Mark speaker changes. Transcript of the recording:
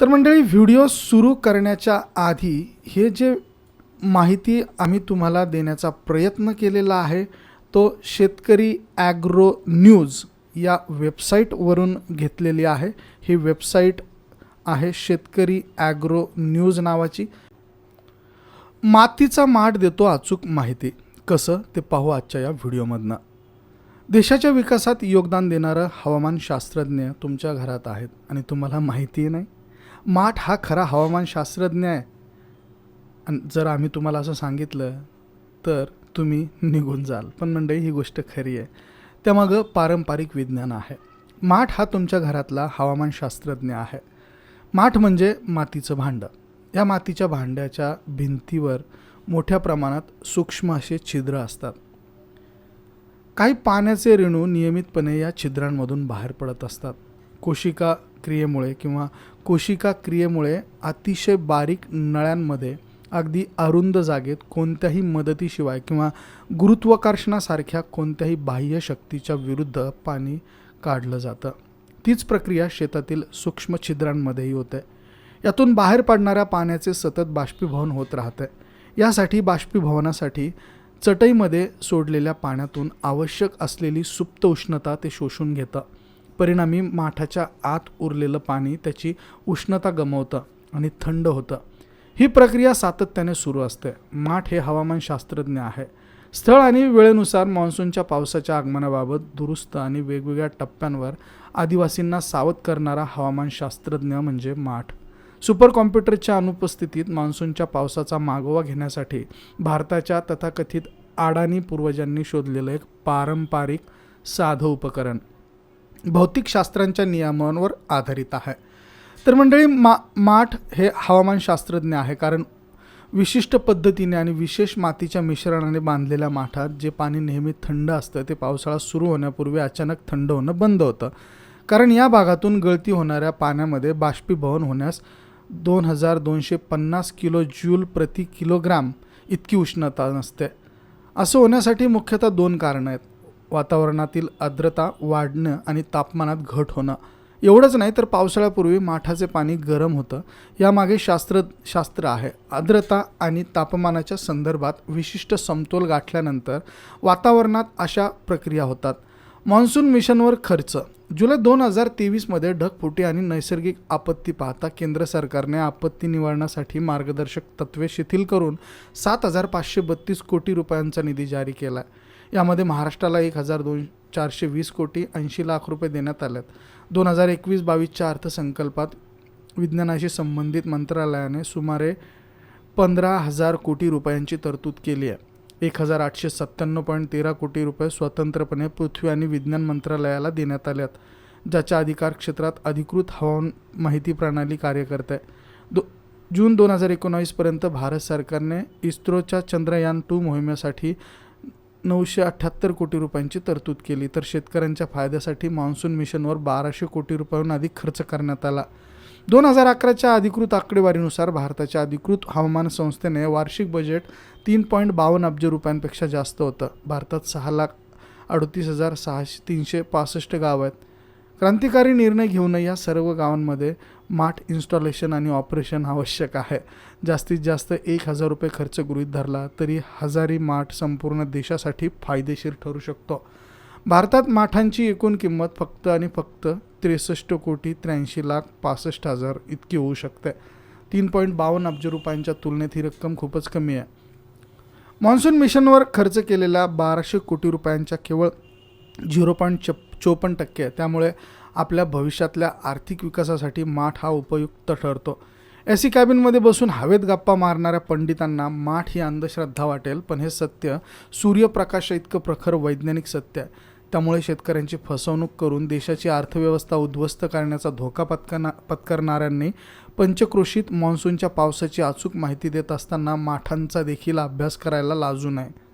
Speaker 1: तर मंडळी व्हिडिओ सुरू करण्याच्या आधी हे जे माहिती आम्ही तुम्हाला देण्याचा प्रयत्न केलेला आहे तो शेतकरी ॲग्रो न्यूज या वेबसाईटवरून घेतलेली आहे. ही वेबसाईट आहे शेतकरी ॲग्रो न्यूज नावाची. मातीचा माठ देतो अचूक माहिती. कसं? ते पाहू आजच्या या व्हिडिओमधनं. देशाच्या विकासात योगदान देणारं हवामानशास्त्रज्ञ तुमच्या घरात आहेत आणि तुम्हाला माहिती नाही. माठ हा खरा हवामानशास्त्रज्ञ आहे. आणि जर आम्ही तुम्हाला असं सांगितलं तर तुम्ही निघून जाल. पण मंडळी ही गोष्ट खरी आहे. त्यामागं पारंपरिक विज्ञान आहे. माठ हा तुमच्या घरातला हवामानशास्त्रज्ञ आहे. माठ म्हणजे मातीचं भांडं. या मातीच्या भांड्याच्या भिंतीवर मोठ्या प्रमाणात सूक्ष्म असे छिद्र असतात. काही पाण्याचे रेणू नियमितपणे या छिद्रांमधून बाहेर पडत असतात. कोशिका क्रियेमुळे किंवा कोशिका क्रियेमुळे अतिशय बारीक नळ्यांमध्ये अगदी अरुंद जागेत कोणत्याही मदतीशिवाय किंवा गुरुत्वाकर्षणासारख्या कोणत्याही बाह्य शक्तीच्या विरुद्ध पाणी काढलं जातं. तीच प्रक्रिया शेतातील सूक्ष्म छिद्रांमध्येही होते. यातून बाहेर पडणाऱ्या पाण्याचे सतत बाष्पीभवन होत राहते. यासाठी बाष्पीभवनासाठी चटईमध्ये सोडलेल्या पाण्यातून आवश्यक असलेली सुप्त उष्णता ते शोषून घेतं. परिणामी माठाच्या आत उरलेलं पाणी त्याची उष्णता गमावतं आणि थंड होतं. ही प्रक्रिया सातत्याने सुरू असते. माठ हे हवामानशास्त्रज्ञ आहे. स्थळ आणि वेळेनुसार मान्सूनच्या पावसाच्या आगमनाबाबत दुरुस्त आणि वेगवेगळ्या टप्प्यांवर आदिवासींना सावध करणारा हवामानशास्त्रज्ञ म्हणजे माठ. सुपर कॉम्प्युटरच्या अनुपस्थितीत मान्सूनच्या पावसाचा मागोवा घेण्यासाठी भारताच्या तथाकथित अडाणी पूर्वजांनी शोधलेलं एक पारंपरिक साधं उपकरण. भौतिकशास्त्रांच्या नियमांवर आधारित आहे. तर मंडळी मा माठ हे हवामानशास्त्रज्ञ आहे कारण विशिष्ट पद्धतीने आणि विशेष मातीच्या मिश्रणाने बांधलेल्या माठात जे पाणी नेहमी थंड असतं ते पावसाळा सुरू होण्यापूर्वी अचानक थंड होणं बंद होतं. कारण या भागातून गळती होणाऱ्या पाण्यामध्ये बाष्पीभवन होण्यास दोन हजार दोनशे पन्नास किलो ज्यूल प्रति किलोग्राम इतकी उष्णता नसते. असं होण्यासाठी मुख्यतः दोन कारणं आहेत. वातावरणातील आर्द्रता वाढणं आणि तापमानात घट होणं. एवढंच नाही तर पावसाळ्यापूर्वी माठाचे पाणी गरम होतं. यामागे शास्त्र शास्त्र आहे. आर्द्रता आणि तापमानाच्या संदर्भात विशिष्ट समतोल गाठल्यानंतर वातावरणात अशा प्रक्रिया होतात. मान्सून मिशनवर खर्च. जुलै दोन हजार तेवीसमध्ये ढगफुटी आणि नैसर्गिक आपत्ती पाहता केंद्र सरकारने आपत्ती निवारणासाठी मार्गदर्शक तत्त्वे शिथिल करून सात हजार पाचशे बत्तीस कोटी रुपयांचा निधी जारी केला आहे यामध्ये महाराष्ट्राला एक हजार दोन चारशे वीस कोटी ऐंशी लाख रुपये देण्यात आल्यात दोन हजार एकवीस बावीसच्या अर्थसंकल्पात विज्ञानाशी संबंधित मंत्रालयाने सुमारे पंधरा हजार कोटी रुपयांची तरतूद केली आहे. एक हजार आठशे सत्त्याण्णव पॉईंट तेरा कोटी रुपये स्वतंत्रपणे पृथ्वी आणि विज्ञान मंत्रालयाला देण्यात आल्यात ज्याच्या अधिकार क्षेत्रात अधिकृत हवामान माहिती प्रणाली कार्य करते आहे दो जून दोन हजार एकोणावीसपर्यंत भारत सरकारने इस्रोच्या चंद्रयान टू मोहिमेसाठी नऊशे अठ्ठ्याहत्तर कोटी रुपयांची तरतूद केली. तर शेतकऱ्यांच्या फायद्यासाठी मान्सून मिशनवर बाराशे कोटी रुपयांहून अधिक खर्च करण्यात आला. दोन हजार अकराच्या अधिकृत आकडेवारीनुसार भारताच्या अधिकृत हवामान संस्थेने वार्षिक बजेट तीन पॉईंट बावन्न अब्ज रुपयांपेक्षा जास्त होतं. भारतात सहा लाख अडतीस हजार सहाशे तीनशे पासष्ट गाव आहेत. क्रांतिकारी निर्णय घेऊन या सर्व गावांमध्ये माठ इन्स्टॉलेशन आणि ऑपरेशन आवश्यक आहे. जास्तीत जास्त एक हजार रुपये खर्च गृहीत धरला तरी हजारी माठ संपूर्ण देशासाठी फायदेशीर ठरू शकतो. भारतात माठांची एकूण किंमत फक्त आणि फक्त त्रेसष्ट कोटी त्र्याऐंशी लाख पासष्ट हजार इतकी होऊ शकते. तीन पॉईंट बावन्न अब्ज रुपयांच्या तुलनेत ही रक्कम खूपच कमी आहे. मान्सून मिशनवर खर्च केलेल्या बाराशे कोटी रुपयांच्या केवळ झिरो पॉईंट चप चोपन्न टक्के आहे. त्यामुळे आपल्या भविष्यातल्या आर्थिक विकासासाठी माठ हा उपयुक्त ठरतो. ए सी कॅबिनमध्ये बसून हवेत गप्पा मारणाऱ्या पंडितांना माठ ही अंधश्रद्धा वाटेल पण हे सत्य सूर्यप्रकाशा इतकं प्रखर वैज्ञानिक सत्य आहे. त्यामुळे शेतकऱ्यांची फसवणूक करून देशाची अर्थव्यवस्था उद्ध्वस्त करण्याचा धोका पत्करना पत्करणाऱ्यांनी पंचक्रोशीत मान्सूनच्या पावसाची अचूक माहिती देत असताना माठांचा देखील अभ्यास करायला लाजू नये.